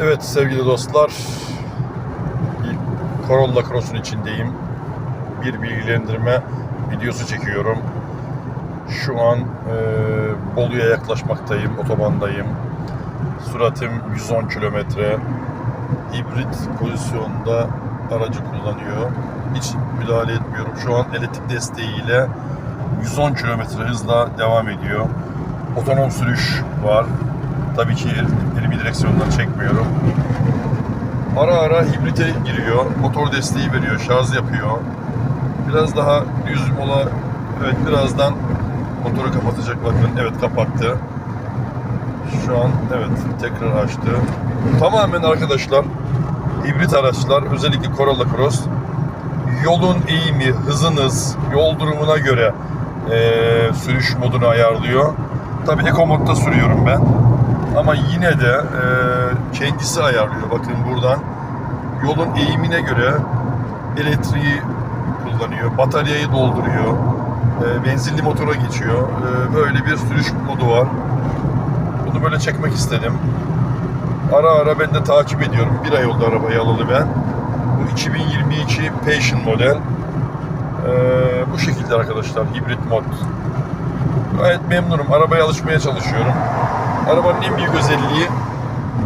Evet sevgili dostlar, Corolla Cross'un içindeyim. Bir bilgilendirme videosu çekiyorum. Şu an e, Bolu'ya yaklaşmaktayım, otobandayım. Suratım 110 kilometre. Hibrit pozisyonda aracı kullanıyor. Hiç müdahale etmiyorum. Şu an elektrik desteğiyle 110 kilometre hızla devam ediyor. Otonom sürüş var. Tabii ki el- elimi direksiyondan çekmiyorum. Ara ara hibrite giriyor. Motor desteği veriyor. Şarj yapıyor. Biraz daha düz mola evet birazdan motoru kapatacak bakın. Evet kapattı. Şu an evet tekrar açtı. Tamamen arkadaşlar hibrit araçlar özellikle Corolla Cross yolun eğimi, hızınız, yol durumuna göre eee, sürüş modunu ayarlıyor. Tabii Eco modda sürüyorum ben. Ama yine de eee, kendisi ayarlıyor. Bakın buradan yolun eğimine göre elektriği kullanıyor, bataryayı dolduruyor, eee, benzinli motora geçiyor. Eee, böyle bir sürüş modu var. Bunu böyle çekmek istedim. Ara ara ben de takip ediyorum. Bir ay oldu arabayı alalı ben. Bu 2022 Passion model. Ee, bu şekilde arkadaşlar hibrit mod. Gayet memnunum. Arabaya alışmaya çalışıyorum. Arabanın en büyük özelliği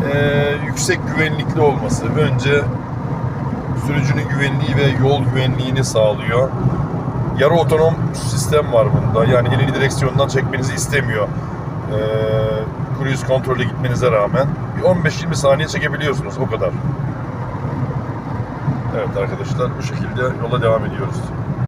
ee, yüksek güvenlikli olması. Önce sürücünün güvenliği ve yol güvenliğini sağlıyor. Yarı otonom sistem var bunda. Yani elini direksiyondan çekmenizi istemiyor. Ee, cruise kontrole gitmenize rağmen. Bir 15-20 saniye çekebiliyorsunuz. O kadar. Evet arkadaşlar bu şekilde yola devam ediyoruz.